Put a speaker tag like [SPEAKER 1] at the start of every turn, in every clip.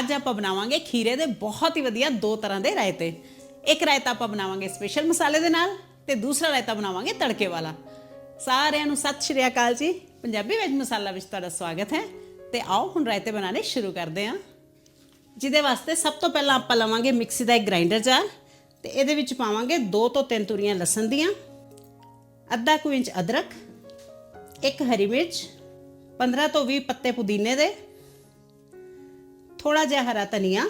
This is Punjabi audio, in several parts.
[SPEAKER 1] ਅੱਜ ਆਪਾਂ ਬਣਾਵਾਂਗੇ ਖੀਰੇ ਦੇ ਬਹੁਤ ਹੀ ਵਧੀਆ ਦੋ ਤਰ੍ਹਾਂ ਦੇ ਰਾਇਤੇ। ਇੱਕ ਰਾਇਤਾ ਆਪਾਂ ਬਣਾਵਾਂਗੇ ਸਪੈਸ਼ਲ ਮਸਾਲੇ ਦੇ ਨਾਲ ਤੇ ਦੂਸਰਾ ਰਾਇਤਾ ਬਣਾਵਾਂਗੇ ਤੜਕੇ ਵਾਲਾ। ਸਾਰਿਆਂ ਨੂੰ ਸਤਿ ਸ਼੍ਰੀ ਅਕਾਲ ਜੀ। ਪੰਜਾਬੀ ਵੈਜ ਮਸਾਲਾ ਵਿੱਚ ਤੁਹਾਡਾ ਸਵਾਗਤ ਹੈ। ਤੇ ਆਓ ਹੁਣ ਰਾਇਤੇ ਬਣਾਉਣੇ ਸ਼ੁਰੂ ਕਰਦੇ ਹਾਂ। ਜਿਹਦੇ ਵਾਸਤੇ ਸਭ ਤੋਂ ਪਹਿਲਾਂ ਆਪਾਂ ਲਵਾਂਗੇ ਮਿਕਸੀ ਦਾ ਇੱਕ ਗ੍ਰਾਈਂਡਰ ਜਾਰ ਤੇ ਇਹਦੇ ਵਿੱਚ ਪਾਵਾਂਗੇ 2 ਤੋਂ 3 ਤੁਰੀਆਂ ਲਸਣ ਦੀਆਂ, ਅੱਧਾ ਕੁ ਇੰਚ ਅਦਰਕ, ਇੱਕ ਹਰੀ ਮਿਰਚ 15 ਤੋਂ 20 ਪੱਤੇ ਪੁਦੀਨੇ ਦੇ ਥੋੜਾ ਜਿਹਾ ਹਰਾ ਧਨੀਆ।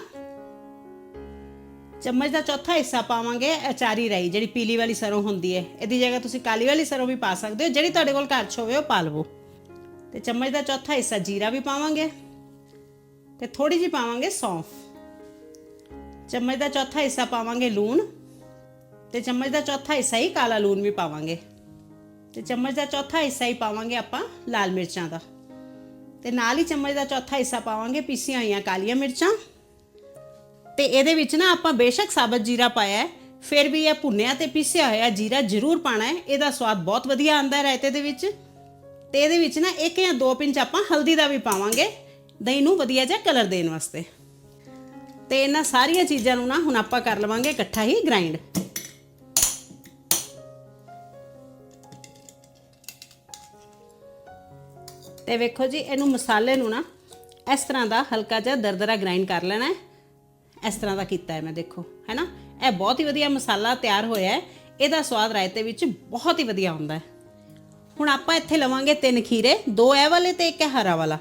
[SPEAKER 1] ਚਮਚ ਦਾ ਚੌਥਾ ਹਿੱਸਾ ਪਾਵਾਂਗੇ ਅਚਾਰੀ ਰਾਈ, ਜਿਹੜੀ ਪੀਲੀ ਵਾਲੀ ਸਰੋਂ ਹੁੰਦੀ ਹੈ। ਇਹਦੀ ਜਗ੍ਹਾ ਤੁਸੀਂ ਕਾਲੀ ਵਾਲੀ ਸਰੋਂ ਵੀ ਪਾ ਸਕਦੇ ਹੋ, ਜਿਹੜੀ ਤੁਹਾਡੇ ਕੋਲ ਘਰ 'ਚ ਹੋਵੇ, ਉਹ ਪਾ ਲਵੋ। ਤੇ ਚਮਚ ਦਾ ਚੌਥਾ ਹਿੱਸਾ ਜੀਰਾ ਵੀ ਪਾਵਾਂਗੇ। ਤੇ ਥੋੜੀ ਜਿਹੀ ਪਾਵਾਂਗੇ ਸੌਂਫ। ਚਮਚ ਦਾ ਚੌਥਾ ਹਿੱਸਾ ਪਾਵਾਂਗੇ ਲੂਣ। ਤੇ ਚਮਚ ਦਾ ਚੌਥਾ ਹਿੱਸਾ ਹੀ ਕਾਲਾ ਲੂਣ ਵੀ ਪਾਵਾਂਗੇ। ਤੇ ਚਮਚ ਦਾ ਚੌਥਾ ਹਿੱਸਾ ਹੀ ਪਾਵਾਂਗੇ ਆਪਾਂ ਲਾਲ ਮਿਰਚਾਂ ਦਾ। ਤੇ ਨਾਲ ਹੀ ਚਮਚ ਦਾ ਚੌਥਾ ਹਿੱਸਾ ਪਾਵਾਂਗੇ ਪੀਸੀਆਂ ਹੋਈਆਂ ਕਾਲੀਆਂ ਮਿਰਚਾਂ। ਤੇ ਇਹਦੇ ਵਿੱਚ ਨਾ ਆਪਾਂ ਬੇਸ਼ੱਕ ਸਾਬਤ ਜੀਰਾ ਪਾਇਆ ਫਿਰ ਵੀ ਇਹ ਭੁੰਨਿਆ ਤੇ ਪੀਸਿਆ ਹੋਇਆ ਜੀਰਾ ਜ਼ਰੂਰ ਪਾਣਾ ਹੈ, ਇਹਦਾ ਸਵਾਦ ਬਹੁਤ ਵਧੀਆ ਆਂਦਾ ਹੈ ਰਾਇਤੇ ਦੇ ਵਿੱਚ। ਤੇ ਇਹਦੇ ਵਿੱਚ ਨਾ ਇੱਕ ਜਾਂ ਦੋ ਪਿੰਚ ਆਪਾਂ ਹਲਦੀ ਦਾ ਵੀ ਪਾਵਾਂਗੇ, ਦਹੀਂ ਨੂੰ ਵਧੀਆ ਜਿਹਾ ਕਲਰ ਦੇਣ ਵਾਸਤੇ। ਤੇ ਇਹਨਾਂ ਸਾਰੀਆਂ ਚੀਜ਼ਾਂ ਨੂੰ ਨਾ ਹੁਣ ਆਪਾਂ ਕਰ ਲਵਾਂਗੇ ਇਕੱਠਾ ਹੀ ਗ੍ਰਾਈਂਡ ਤੇ ਵੇਖੋ ਜੀ, ਇਹਨੂੰ ਮਸਾਲੇ ਨੂੰ ਨਾ ਇਸ ਤਰ੍ਹਾਂ ਦਾ ਹਲਕਾ ਜਿਹਾ ਦਰਦਰਾ ਗ੍ਰਾਈਂਡ ਕਰ ਲੈਣਾ ਹੈ। ਇਸ ਤਰ੍ਹਾਂ ਦਾ ਕੀਤਾ ਹੈ ਮੈਂ, ਦੇਖੋ ਹੈ ਨਾ ਇਹ ਬਹੁਤ ਹੀ ਵਧੀਆ ਮਸਾਲਾ ਤਿਆਰ ਹੋਇਆ ਹੈ। ਇਹਦਾ ਸਵਾਦ ਰਾਇਤੇ ਵਿੱਚ ਬਹੁਤ ਹੀ ਵਧੀਆ ਹੁੰਦਾ ਹੈ। ਹੁਣ ਆਪਾਂ ਇੱਥੇ ਲਵਾਂਗੇ ਤਿੰਨ ਖੀਰੇ, ਦੋ ਇਹ ਵਾਲੇ ਤੇ ਇੱਕ ਇਹ ਹਰਾ ਵਾਲਾ।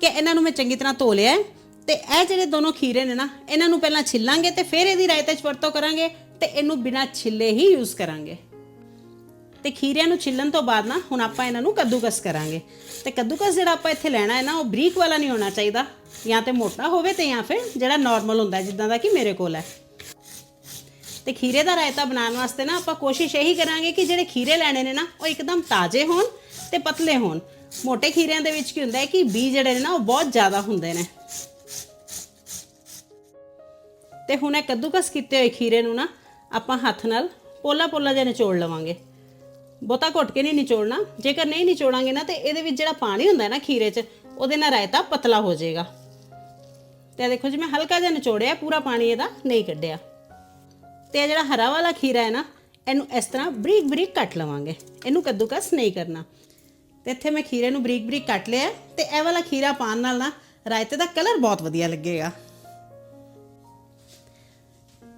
[SPEAKER 1] ਕਿ ਇਹਨਾਂ ਨੂੰ ਮੈਂ ਚੰਗੀ ਤਰ੍ਹਾਂ ਧੋ ਲਿਆ ਹੈ। ਤੇ ਇਹ ਜਿਹੜੇ ਦੋਨੋਂ ਖੀਰੇ ਨੇ ਨਾ, ਇਹਨਾਂ ਨੂੰ ਪਹਿਲਾਂ ਛਿੱਲਾਂਗੇ ਤੇ ਫਿਰ ਇਹਦੀ ਰਾਇਤੇ 'ਚ ਵਰਤੋਂ ਕਰਾਂਗੇ ਤੇ ਇਹਨੂੰ ਬਿਨਾਂ ਛਿੱਲੇ ਹੀ ਯੂਜ਼ ਕਰਾਂਗੇ। ਤੇ ਖੀਰਿਆਂ ਨੂੰ ਛਿੱਲਣ ਤੋਂ ਬਾਅਦ ਨਾ ਹੁਣ ਆਪਾਂ ਇਹਨਾਂ ਨੂੰ ਕੱਦੂਕਸ ਕਰਾਂਗੇ। ਤੇ ਕੱਦੂਕਸ ਜਿਹੜਾ ਆਪਾਂ ਇੱਥੇ ਲੈਣਾ ਹੈ ਨਾ, ਉਹ ਬਰੀਕ ਵਾਲਾ ਨਹੀਂ ਹੋਣਾ ਚਾਹੀਦਾ। ਜਾਂ ਤੇ ਮੋਟਾ ਹੋਵੇ ਤੇ ਜਾਂ ਫਿਰ ਜਿਹੜਾ ਨਾਰਮਲ ਹੁੰਦਾ ਜਿੱਦਾਂ ਦਾ ਕਿ ਮੇਰੇ ਕੋਲ ਹੈ। ਤੇ ਖੀਰੇ ਦਾ ਰਾਇਤਾ ਬਣਾਉਣ ਵਾਸਤੇ ਨਾ ਆਪਾਂ ਕੋਸ਼ਿਸ਼ ਇਹੀ ਕਰਾਂਗੇ ਕਿ ਜਿਹੜੇ ਖੀਰੇ ਲੈਣੇ ਨੇ ਨਾ, ਉਹ ਇੱਕਦਮ ਤਾਜ਼ੇ ਹੋਣ ਤੇ ਪਤਲੇ ਹੋਣ। ਮੋٹے ਖੀਰਿਆਂ ਦੇ ਵਿੱਚ ਕੀ ਹੁੰਦਾ ਹੈ ਕਿ ਬੀ ਜਿਹੜੇ ਨੇ ਨਾ, ਉਹ ਬਹੁਤ ਜ਼ਿਆਦਾ ਹੁੰਦੇ ਨੇ। ਤੇ ਹੁਣ ਇਹ ਕੱਦੂਕਸ ਕੀਤੇ ਹੋਏ ਖੀਰੇ ਨੂੰ ਨਾ ਆਪਾਂ ਹੱਥ ਨਾਲ ਪੋਲਾ ਪੋਲਾ ਜਿਹਾ ਨਿਚੋੜ ਲਵਾਂਗੇ। ਬਹੁਤਾ ਘੁੱਟ ਕੇ ਨਹੀਂ ਨਿਚੋੜਨਾ। ਜੇਕਰ ਨਹੀਂ ਨਿਚੋੜਾਂਗੇ ਨਾ ਤੇ ਇਹਦੇ ਵਿੱਚ ਜਿਹੜਾ ਪਾਣੀ ਹੁੰਦਾ ਹੈ ਨਾ ਖੀਰੇ 'ਚ, ਉਹਦੇ ਨਾਲ ਰਾਇਤਾ ਪਤਲਾ ਹੋ ਜਾਏਗਾ। ਤੇ ਦੇਖੋ ਜੀ, ਮੈਂ ਹਲਕਾ ਜਿਹਾ ਨਿਚੋੜਿਆ, ਪੂਰਾ ਪਾਣੀ ਇਹਦਾ ਨਹੀਂ ਕੱਢਿਆ। ਤੇ ਇਹ ਜਿਹੜਾ ਹਰਾ ਵਾਲਾ ਖੀਰਾ ਹੈ ਨਾ, ਇਹਨੂੰ ਇਸ ਤਰ੍ਹਾਂ ਬਰੀਕ ਬਰੀਕ ਕੱਟ ਲਵਾਂਗੇ। ਇਹਨੂੰ ਕੱਦੂਕਸ ਨਹੀਂ ਕਰਨਾ। ਤੇ ਇੱਥੇ ਮੈਂ ਖੀਰੇ ਨੂੰ ਬਰੀਕ ਬਰੀਕ ਕੱਟ ਲਿਆ ਤੇ ਇਹ ਵਾਲਾ ਖੀਰਾ ਪਾਣ ਨਾਲ ਨਾ ਰਾਇਤੇ ਦਾ ਕਲਰ ਬਹੁਤ ਵਧੀਆ ਲੱਗੇਗਾ।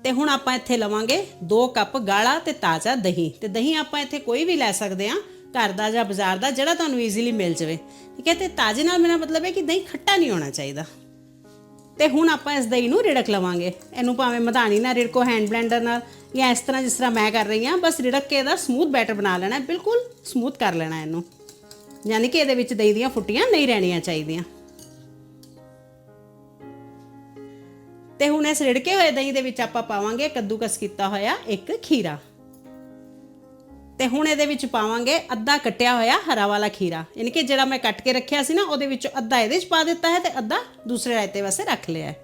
[SPEAKER 1] ਤੇ ਹੁਣ ਆਪਾਂ ਇੱਥੇ ਲਵਾਂਗੇ 2 ਕੱਪ ਗਾੜਾ ਤੇ ਤਾਜ਼ਾ ਦਹੀਂ। ਤੇ ਦਹੀਂ ਆਪਾਂ ਇੱਥੇ ਕੋਈ ਵੀ ਲੈ ਸਕਦੇ ਆ ਘਰ ਦਾ ਜਾਂ ਬਾਜ਼ਾਰ ਦਾ, ਜਿਹੜਾ ਤੁਹਾਨੂੰ ਈਜ਼ੀਲੀ ਮਿਲ ਜਾਵੇ। ਠੀਕ ਹੈ, ਤੇ ਤਾਜ਼ੇ ਨਾਲ ਮੇਰਾ ਮਤਲਬ ਹੈ ਕਿ ਦਹੀਂ ਖੱਟਾ ਨਹੀਂ ਹੋਣਾ ਚਾਹੀਦਾ। ਤੇ ਹੁਣ ਆਪਾਂ ਇਸ ਦਹੀਂ ਨੂੰ ਰਿੜਕ ਲਵਾਂਗੇ। ਇਹਨੂੰ ਭਾਵੇਂ ਮਧਾਣੀ ਨਾਲ ਰਿੜਕੋ ਹੈਂਡ ਬਲੈਂਡਰ ਨਾਲ, ਜਾਂ ਇਸ ਤਰ੍ਹਾਂ ਜਿਸ ਤਰ੍ਹਾਂ ਮੈਂ ਕਰ ਰਹੀ ਹਾਂ, ਬਸ ਰਿੜਕ ਕੇ ਇਹਦਾ ਸਮੂਥ ਬੈਟਰ ਬਣਾ ਲੈਣਾ ਬਿਲਕੁਲ ਸਮੂਥ ਕਰ ਲੈਣਾ ਇਹਨੂੰ। ਯਾਨੀ ਕਿ ਇਹਦੇ ਵਿੱਚ ਦਹੀਂ ਦੀਆਂ ਫੁੱਟੀਆਂ ਨਹੀਂ ਰਹਿਣੀਆਂ ਚਾਹੀਦੀਆਂ। ਤੇ ਹੁਣ ਇਸ ਰਿੜਕੇ ਹੋਏ ਦਹੀਂ ਦੇ ਵਿੱਚ ਆਪਾਂ ਪਾਵਾਂਗੇ ਕੱਦੂਕਸ ਕੀਤਾ ਹੋਇਆ ਇੱਕ ਖੀਰਾ। ਤੇ ਹੁਣ ਇਹਦੇ ਵਿੱਚ ਪਾਵਾਂਗੇ ਅੱਧਾ ਕੱਟਿਆ ਹੋਇਆ ਹਰਾ ਵਾਲਾ ਖੀਰਾ। ਯਾਨੀ ਕਿ ਜਿਹੜਾ ਮੈਂ ਕੱਟ ਕੇ ਰੱਖਿਆ ਸੀ ਨਾ, ਉਹਦੇ ਵਿੱਚੋਂ ਅੱਧਾ ਇਹਦੇ ਵਿੱਚ ਪਾ ਦਿੱਤਾ ਹੈ ਤੇ ਅੱਧਾ ਦੂਸਰੇ ਰਾਇਤੇ ਵਾਸਤੇ ਰੱਖ ਲਿਆ ਹੈ।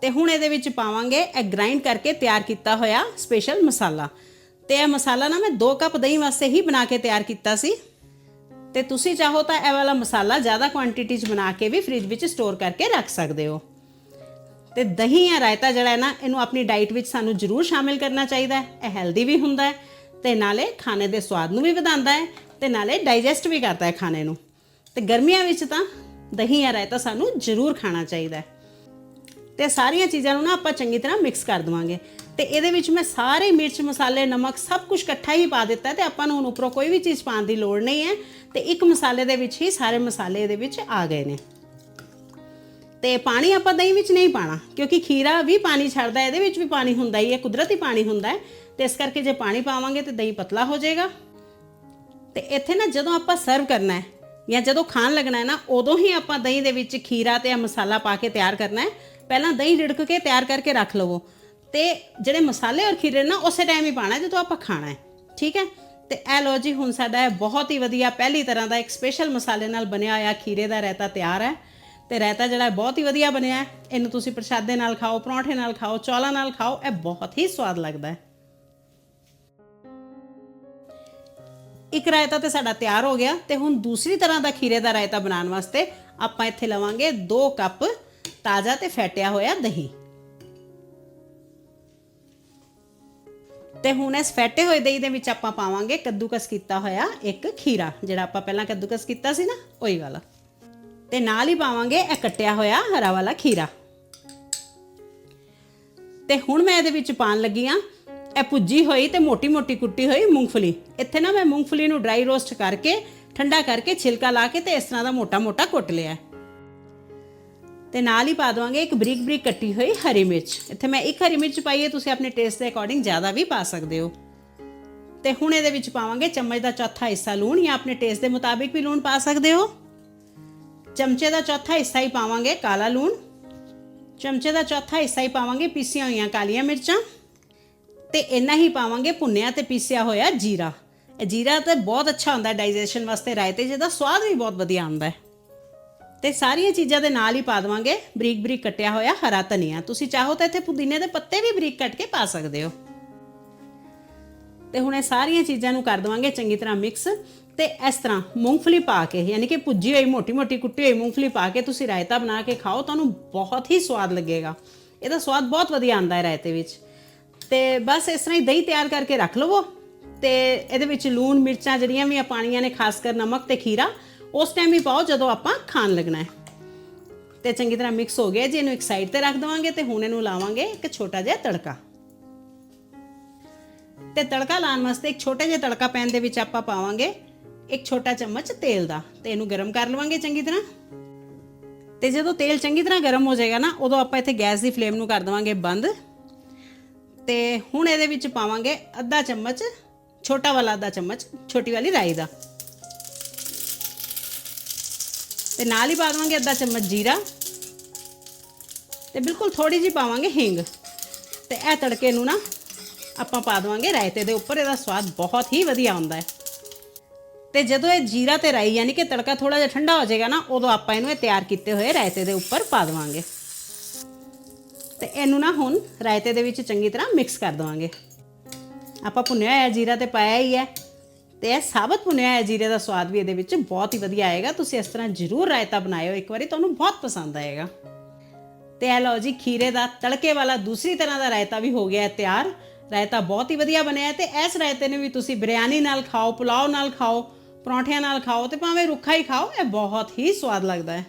[SPEAKER 1] ਤੇ ਹੁਣ ਇਹਦੇ ਵਿੱਚ ਪਾਵਾਂਗੇ ਇਹ ਗ੍ਰਾਈਂਡ ਕਰਕੇ ਤਿਆਰ ਕੀਤਾ ਹੋਇਆ ਸਪੈਸ਼ਲ ਮਸਾਲਾ। ਤੇ ਇਹ ਮਸਾਲਾ ਨਾ ਮੈਂ 2 ਕੱਪ ਦਹੀਂ ਵਾਸਤੇ ਹੀ ਬਣਾ ਕੇ ਤਿਆਰ ਕੀਤਾ ਸੀ। ਤੇ ਤੁਸੀਂ ਚਾਹੋ ਤਾਂ ਇਹ ਵਾਲਾ ਮਸਾਲਾ ਜ਼ਿਆਦਾ ਕੁਆਂਟੀਟੀ 'ਚ ਬਣਾ ਕੇ ਵੀ ਫ੍ਰਿਜ ਵਿੱਚ ਸਟੋਰ ਕਰਕੇ ਰੱਖ ਸਕਦੇ ਹੋ। ਤੇ ਦਹੀਂ ਜਾਂ ਰਾਇਤਾ ਜਿਹੜਾ ਹੈ ਨਾ, ਇਹਨੂੰ ਆਪਣੀ ਡਾਈਟ ਵਿੱਚ ਸਾਨੂੰ ਜ਼ਰੂਰ ਸ਼ਾਮਿਲ ਕਰਨਾ ਚਾਹੀਦਾ ਹੈ। ਇਹ ਹੈਲਦੀ ਵੀ ਹੁੰਦਾ ਹੈ ਤੇ ਨਾਲੇ ਖਾਣੇ ਦੇ ਸਵਾਦ ਨੂੰ ਵੀ ਵਧਾਉਂਦਾ ਹੈ ਤੇ ਨਾਲੇ ਡਾਈਜੈਸਟ ਵੀ ਕਰਦਾ ਹੈ ਖਾਣੇ ਨੂੰ। ਤੇ ਗਰਮੀਆਂ ਵਿੱਚ ਤਾਂ ਦਹੀਂ ਜਾਂ ਰਾਇਤਾ ਸਾਨੂੰ ਜ਼ਰੂਰ ਖਾਣਾ ਚਾਹੀਦਾ ਹੈ। ਤੇ ਸਾਰੀਆਂ ਚੀਜ਼ਾਂ ਨੂੰ ਨਾ ਆਪਾਂ ਚੰਗੀ ਤਰ੍ਹਾਂ ਮਿਕਸ ਕਰ ਦਵਾਂਗੇ। ਤੇ ਇਹਦੇ ਵਿੱਚ ਮੈਂ ਸਾਰੇ ਮਿਰਚ ਮਸਾਲੇ, ਨਮਕ ਸਭ ਕੁਝ ਇਕੱਠਾ ਹੀ ਪਾ ਦਿੱਤਾ ਤੇ ਆਪਾਂ ਨੂੰ ਹੁਣ ਉੱਪਰੋਂ ਕੋਈ ਵੀ ਚੀਜ਼ ਪਾਉਣ ਦੀ ਲੋੜ ਨਹੀਂ ਹੈ। ਤੇ ਇੱਕ ਮਸਾਲੇ ਦੇ ਵਿੱਚ ਹੀ ਸਾਰੇ ਮਸਾਲੇ ਇਹਦੇ ਵਿੱਚ ਆ ਗਏ ਨੇ। ਤੇ ਪਾਣੀ ਆਪਾਂ ਦਹੀਂ ਵਿੱਚ ਨਹੀਂ ਪਾਣਾ, ਕਿਉਂਕਿ ਖੀਰਾ ਵੀ ਪਾਣੀ ਛੱਡਦਾ, ਇਹਦੇ ਵਿੱਚ ਵੀ ਪਾਣੀ ਹੁੰਦਾ ਹੀ ਹੈ, ਕੁਦਰਤੀ ਪਾਣੀ ਹੁੰਦਾ ਹੈ, ਤੇ ਇਸ ਕਰਕੇ ਜੇ ਪਾਣੀ ਪਾਵਾਂਗੇ ਤੇ ਦਹੀਂ ਪਤਲਾ ਹੋ ਜਾਏਗਾ। ਤੇ ਇੱਥੇ ਨਾ ਜਦੋਂ ਆਪਾਂ ਸਰਵ ਕਰਨਾ ਹੈ, ਜਾਂ ਜਦੋਂ ਖਾਣ ਲੱਗਣਾ ਹੈ ਨਾ, ਉਦੋਂ ਹੀ ਆਪਾਂ ਦਹੀਂ ਦੇ ਵਿੱਚ ਖੀਰਾ ਤੇ ਮਸਾਲਾ ਪਾ ਕੇ ਤਿਆਰ ਕਰਨਾ ਹੈ। ਪਹਿਲਾਂ ਦਹੀਂ ਰਿੜਕ ਕੇ ਤਿਆਰ ਕਰਕੇ ਰੱਖ ਲਵੋ। ਤੇ ਜਿਹੜੇ ਮਸਾਲੇ ਔਰ ਖੀਰੇ ਨਾ ਉਸੇ ਟਾਈਮ ਹੀ ਪਾਣਾ ਜਦੋਂ ਆਪਾਂ ਖਾਣਾ ਹੈ। ਠੀਕ ਹੈ? ਤੇ ਇਹ ਲੋ ਜੀ, ਹੁਣ ਸਾਡਾ ਇਹ ਬਹੁਤ ਹੀ ਵਧੀਆ ਪਹਿਲੀ ਤਰ੍ਹਾਂ ਦਾ ਇੱਕ ਸਪੈਸ਼ਲ ਮਸਾਲੇ ਨਾਲ ਬਣਿਆ ਹੋਇਆ ਖੀਰੇ ਦਾ ਰਾਇਤਾ ਤਿਆਰ ਹੈ। ਤੇ ਰਾਇਤਾ ਜਿਹੜਾ ਬਹੁਤ ਹੀ ਵਧੀਆ ਬਣਿਆ ਹੈ। ਇਹਨੂੰ ਤੁਸੀਂ ਪ੍ਰਸ਼ਾਦੇ ਨਾਲ ਖਾਓ, ਪਰੌਂਠੇ ਨਾਲ ਖਾਓ, ਚੌਲਾਂ ਨਾਲ ਖਾਓ, ਇਹ ਬਹੁਤ ਹੀ ਸਵਾਦ ਲੱਗਦਾ ਹੈ। ਇੱਕ ਰਾਇਤਾ ਤੇ ਸਾਡਾ ਤਿਆਰ ਹੋ ਗਿਆ ਤੇ ਹੁਣ ਦੂਸਰੀ ਤਰ੍ਹਾਂ ਦਾ ਖੀਰੇ ਦਾ ਰਾਇਤਾ ਬਣਾਉਣ ਵਾਸਤੇ ਆਪਾਂ ਇੱਥੇ ਲਵਾਂਗੇ 2 ਕੱਪ ਤਾਜ਼ਾ ਤੇ ਫੈਟਿਆ ਹੋਇਆ ਦਹੀਂ। ਤੇ ਹੁਣ ਇਸ ਫੈਟੇ ਹੋਏ ਦਹੀਂ ਦੇ ਵਿੱਚ ਆਪਾਂ ਪਾਵਾਂਗੇ ਕੱਦੂਕਸ ਕੀਤਾ ਹੋਇਆ ਇੱਕ ਖੀਰਾ, ਜਿਹੜਾ ਆਪਾਂ ਪਹਿਲਾਂ ਕੱਦੂਕਸ ਕੀਤਾ ਸੀ ਨਾ, ਉਹੀ ਵਾਲਾ। ਤੇ ਨਾਲ ਹੀ ਪਾਵਾਂਗੇ ਇਹ ਕੱਟਿਆ ਹੋਇਆ ਹਰਾ ਵਾਲਾ ਖੀਰਾ। ਤੇ ਹੁਣ ਮੈਂ ਇਹਦੇ ਵਿੱਚ ਪਾਣ ਲੱਗੀ ਆ ਇਹ ਭੁੱਜੀ ਹੋਈ ਤੇ ਮੋਟੀ-ਮੋਟੀ ਕੁੱਟੀ ਹੋਈ ਮੂੰਗਫਲੀ। ਇੱਥੇ ਨਾ ਮੈਂ ਮੂੰਗਫਲੀ ਨੂੰ ਡਰਾਈ ਰੋਸਟ ਕਰਕੇ, ਠੰਡਾ ਕਰਕੇ ਛਿਲਕਾ ਲਾ ਕੇ ਤੇ ਇਸ ਤਰ੍ਹਾਂ ਦਾ ਮੋਟਾ-ਮੋਟਾ ਕੁੱਟ ਲਿਆ ਹੈ। ਤੇ ਨਾਲ ਹੀ ਪਾ ਦਵਾਂਗੇ ਇੱਕ ਬਰੀਕ ਬਰੀਕ ਕੱਟੀ ਹੋਈ ਹਰੀ ਮਿਰਚ। ਇੱਥੇ ਮੈਂ ਇੱਕ ਹਰੀ ਮਿਰਚ ਪਾਈ ਹੈ, ਤੁਸੀਂ ਆਪਣੇ ਟੇਸਟ ਦੇ ਅਕੋਰਡਿੰਗ ਜ਼ਿਆਦਾ ਵੀ ਪਾ ਸਕਦੇ ਹੋ। ਤੇ ਹੁਣ ਇਹਦੇ ਵਿੱਚ ਪਾਵਾਂਗੇ ਚਮਚ ਦਾ ਚੌਥਾ ਹਿੱਸਾ ਲੂਣ, ਜਾਂ ਆਪਣੇ ਟੇਸਟ ਦੇ ਮੁਤਾਬਿਕ ਵੀ ਲੂਣ ਪਾ ਸਕਦੇ ਹੋ। ਚਮਚੇ ਦਾ ਚੌਥਾ ਹਿੱਸਾ ਹੀ ਪਾਵਾਂਗੇ ਕਾਲਾ ਲੂਣ। ਚਮਚੇ ਦਾ ਚੌਥਾ ਹਿੱਸਾ ਹੀ ਪਾਵਾਂਗੇ ਪੀਸੀਆਂ ਹੋਈਆਂ ਕਾਲੀਆਂ ਮਿਰਚਾਂ। ਤੇ ਇੰਨਾ ਹੀ ਪਾਵਾਂਗੇ ਭੁੰਨਿਆ ਤੇ ਪੀਸਿਆ ਹੋਇਆ ਜੀਰਾ। ਇਹ ਜੀਰਾ ਤਾਂ ਬਹੁਤ ਅੱਛਾ ਹੁੰਦਾ ਡਾਈਜੈਸ਼ਨ ਵਾਸਤੇ ਰਾਇਤੇ ਜਿਹਦਾ ਸਵਾਦ ਵੀ ਬਹੁਤ ਵਧੀਆ ਆਉਂਦਾ ਹੈ। ਤੇ ਸਾਰੀਆਂ ਚੀਜ਼ਾਂ ਦੇ ਨਾਲ ਹੀ ਪਾ ਦਵਾਂਗੇ ਬਰੀਕ ਬਰੀਕ ਕੱਟਿਆ ਹੋਇਆ ਹਰਾ ਧਨੀਆ। ਤੁਸੀਂ ਚਾਹੋ ਤਾਂ ਇੱਥੇ ਪੁਦੀਨੇ ਦੇ ਪੱਤੇ ਵੀ ਬਰੀਕ ਕੱਟ ਕੇ ਪਾ ਸਕਦੇ ਹੋ। ਤੇ ਹੁਣ ਇਹ ਸਾਰੀਆਂ ਚੀਜ਼ਾਂ ਨੂੰ ਕਰ ਦਵਾਂਗੇ ਚੰਗੀ ਤਰ੍ਹਾਂ ਮਿਕਸ ਤੇ ਇਸ ਤਰ੍ਹਾਂ ਮੂੰਗਫਲੀ ਪਾ ਕੇ, ਯਾਨੀ ਕਿ ਭੁੱਜੀ ਹੋਈ, ਮੋਟੀ-ਮੋਟੀ ਕੁੱਟੀ ਹੋਈ ਮੂੰਗਫਲੀ ਪਾ ਕੇ ਤੁਸੀਂ ਰਾਇਤਾ ਬਣਾ ਕੇ ਖਾਓ ਤੁਹਾਨੂੰ ਬਹੁਤ ਹੀ ਸਵਾਦ ਲੱਗੇਗਾ। ਇਹਦਾ ਸਵਾਦ ਬਹੁਤ ਵਧੀਆ ਆਉਂਦਾ ਹੈ ਰਾਇਤੇ ਵਿੱਚ। ਤੇ ਬਸ ਇਸ ਤਰ੍ਹਾਂ ਹੀ ਦਹੀਂ ਤਿਆਰ ਕਰਕੇ ਰੱਖ ਲਵੋ ਤੇ ਇਹਦੇ ਵਿੱਚ ਲੂਣ, ਮਿਰਚਾਂ ਜਿਹੜੀਆਂ ਵੀ ਆ ਪਾਣੀਆਂ ਨੇ, ਖਾਸ ਕਰ ਨਮਕ ਤੇ ਖੀਰਾ, ਉਸ ਟਾਈਮ ਹੀ ਪਾਓ ਜਦੋਂ ਆਪਾਂ ਖਾਣ ਲੱਗਣਾ ਹੈ। ਤੇ ਚੰਗੀ ਤਰ੍ਹਾਂ ਮਿਕਸ ਹੋ ਗਿਆ ਜੀ, ਇਹਨੂੰ ਇੱਕ ਸਾਈਡ ਤੇ ਰੱਖ ਦਵਾਂਗੇ ਤੇ ਹੁਣ ਇਹਨੂੰ ਲਾਵਾਂਗੇ ਇੱਕ ਛੋਟਾ ਜਿਹਾ ਤੜਕਾ। ਤੇ ਤੜਕਾ ਲਾਉਣ ਵਾਸਤੇ ਇੱਕ ਛੋਟੇ ਜਿਹੇ ਤੜਕਾ ਪੈਨ ਦੇ ਵਿੱਚ ਆਪਾਂ ਪਾਵਾਂਗੇ। ਇੱਕ ਛੋਟਾ ਚਮਚ ਤੇਲ ਦਾ। ਤੇ ਇਹਨੂੰ ਗਰਮ ਕਰ ਲਵਾਂਗੇ ਚੰਗੀ ਤਰ੍ਹਾਂ। ਤੇ ਜਦੋਂ ਤੇਲ ਚੰਗੀ ਤਰ੍ਹਾਂ ਗਰਮ ਹੋ ਜਾਏਗਾ ਨਾ, ਉਦੋਂ ਆਪਾਂ ਇੱਥੇ ਗੈਸ ਦੀ ਫਲੇਮ ਨੂੰ ਕਰ ਦਵਾਂਗੇ ਬੰਦ। ਤੇ ਹੁਣ ਇਹਦੇ ਵਿੱਚ ਪਾਵਾਂਗੇ ਅੱਧਾ ਚਮਚ, ਛੋਟਾ ਵਾਲਾ ਅੱਧਾ ਚਮਚ, ਛੋਟੀ ਵਾਲੀ ਰਾਈ ਦਾ। ਤੇ ਨਾਲ ਹੀ ਪਾ ਦਵਾਂਗੇ ਅੱਧਾ ਚਮਚ ਜੀਰਾ। ਤੇ ਬਿਲਕੁਲ ਥੋੜੀ ਜਿਹੀ ਪਾਵਾਂਗੇ ਹਿੰਗ। ਤੇ ਇਹ ਤੜਕੇ ਨੂੰ ਨਾ ਆਪਾਂ ਪਾ ਦਵਾਂਗੇ ਰਾਇਤੇ ਦੇ ਉੱਪਰ, ਇਹਦਾ ਸਵਾਦ ਬਹੁਤ ਹੀ ਵਧੀਆ ਆਉਂਦਾ ਹੈ। ਤੇ ਜਦੋਂ ਇਹ ਜੀਰਾ ਤੇ ਰਾਈ ਯਾਨੀ ਕਿ ਤੜਕਾ ਥੋੜਾ ਜਿਹਾ ਠੰਡਾ ਹੋ ਜਾਏਗਾ ਨਾ, ਉਦੋਂ ਆਪਾਂ ਇਹਨੂੰ ਇਹ ਤਿਆਰ ਕੀਤੇ ਹੋਏ ਰਾਇਤੇ ਦੇ ਉੱਪਰ ਪਾ ਦਵਾਂਗੇ। ਤੇ ਇਹਨੂੰ ਨਾ ਹੁਣ ਰਾਇਤੇ ਦੇ ਵਿੱਚ ਚੰਗੀ ਤਰ੍ਹਾਂ ਮਿਕਸ ਕਰ ਦਵਾਂਗੇ। ਆਪਾਂ ਭੁੰਨਿਆ ਹੋਇਆ ਜੀਰਾ ਤੇ ਪਾਇਆ ਹੀ ਹੈ। ਤੇ ਇਹ ਸਾਬਤ ਭੁੰਨਿਆ ਹੋਇਆ ਜੀਰੇ ਦਾ ਸਵਾਦ ਵੀ ਇਹਦੇ ਵਿੱਚ ਬਹੁਤ ਹੀ ਵਧੀਆ ਆਏਗਾ। ਤੁਸੀਂ ਇਸ ਤਰ੍ਹਾਂ ਜ਼ਰੂਰ ਰਾਇਤਾ ਬਣਾਇਓ, ਇੱਕ ਵਾਰੀ ਤੁਹਾਨੂੰ ਬਹੁਤ ਪਸੰਦ ਆਏਗਾ। ਤੇ ਇਹ ਲਓ ਜੀ, ਖੀਰੇ ਦਾ ਤੜਕੇ ਵਾਲਾ ਦੂਸਰੀ ਤਰ੍ਹਾਂ ਦਾ ਰਾਇਤਾ ਵੀ ਹੋ ਗਿਆ ਹੈ ਤਿਆਰ। ਰਾਇਤਾ ਬਹੁਤ ਹੀ ਵਧੀਆ ਬਣਿਆ ਹੈ ਤੇ ਇਸ ਰਾਇਤੇ ਨੂੰ ਵੀ ਤੁਸੀਂ ਬਿਰਿਆਨੀ ਨਾਲ ਖਾਓ, ਪੁਲਾਓ ਨਾਲ ਖਾਓ, ਪਰੌਂਠਿਆਂ ਨਾਲ ਖਾਓ ਤੇ ਭਾਵੇਂ ਰੁੱਖਾ ਹੀ ਖਾਓ, ਇਹ ਬਹੁਤ ਹੀ ਸਵਾਦ ਲੱਗਦਾ ਹੈ।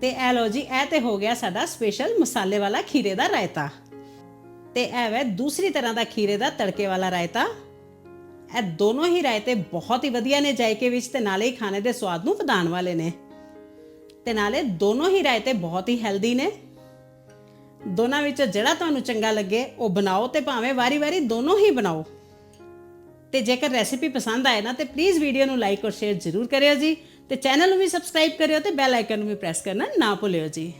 [SPEAKER 1] ਤੇ ਇਹ ਲਓ ਜੀ, ਇਹ ਤੇ ਹੋ ਗਿਆ ਸਾਡਾ ਸਪੈਸ਼ਲ ਮਸਾਲੇ ਵਾਲਾ ਖੀਰੇ ਦਾ ਰਾਇਤਾ। ਤੇ ਇਹ ਵੈ ਦੂਸਰੀ ਤਰ੍ਹਾਂ ਦਾ ਖੀਰੇ ਦਾ ਤੜਕੇ ਵਾਲਾ ਰਾਇਤਾ। ਇਹ ਦੋਨੋਂ ਹੀ ਰਾਇਤੇ ਬਹੁਤ ਹੀ ਵਧੀਆ ਨੇ ਜਾਇਕੇ ਵਿੱਚ ਤੇ ਨਾਲੇ ਹੀ ਖਾਣੇ ਦੇ ਸਵਾਦ ਨੂੰ ਵਧਾਉਣ ਵਾਲੇ ਨੇ। ਤੇ ਨਾਲੇ ਦੋਨੋਂ ਹੀ ਰਾਇਤੇ ਬਹੁਤ ਹੀ ਹੈਲਦੀ ਨੇ। ਦੋਨਾਂ ਵਿੱਚੋਂ ਜਿਹੜਾ ਤੁਹਾਨੂੰ ਚੰਗਾ ਲੱਗੇ, ਉਹ ਬਣਾਓ ਤੇ ਭਾਵੇਂ ਵਾਰੀ-ਵਾਰੀ ਦੋਨੋਂ ਹੀ ਬਣਾਓ। ਤੇ ਜੇਕਰ ਰੈਸਿਪੀ ਪਸੰਦ ਆਏ ਨਾ, ਤੇ ਪਲੀਜ਼ ਵੀਡੀਓ ਨੂੰ ਲਾਈਕ ਔਰ ਸ਼ੇਅਰ ਜ਼ਰੂਰ ਕਰਿਓ ਜੀ। ਤੇ ਚੈਨਲ ਨੂੰ ਵੀ ਸਬਸਕ੍ਰਾਈਬ ਕਰਿਓ ਤੇ ਬੈਲ ਆਈਕਨ ਨੂੰ ਵੀ ਪ੍ਰੈਸ ਕਰਨਾ ਨਾ ਭੁੱਲਿਓ ਜੀ।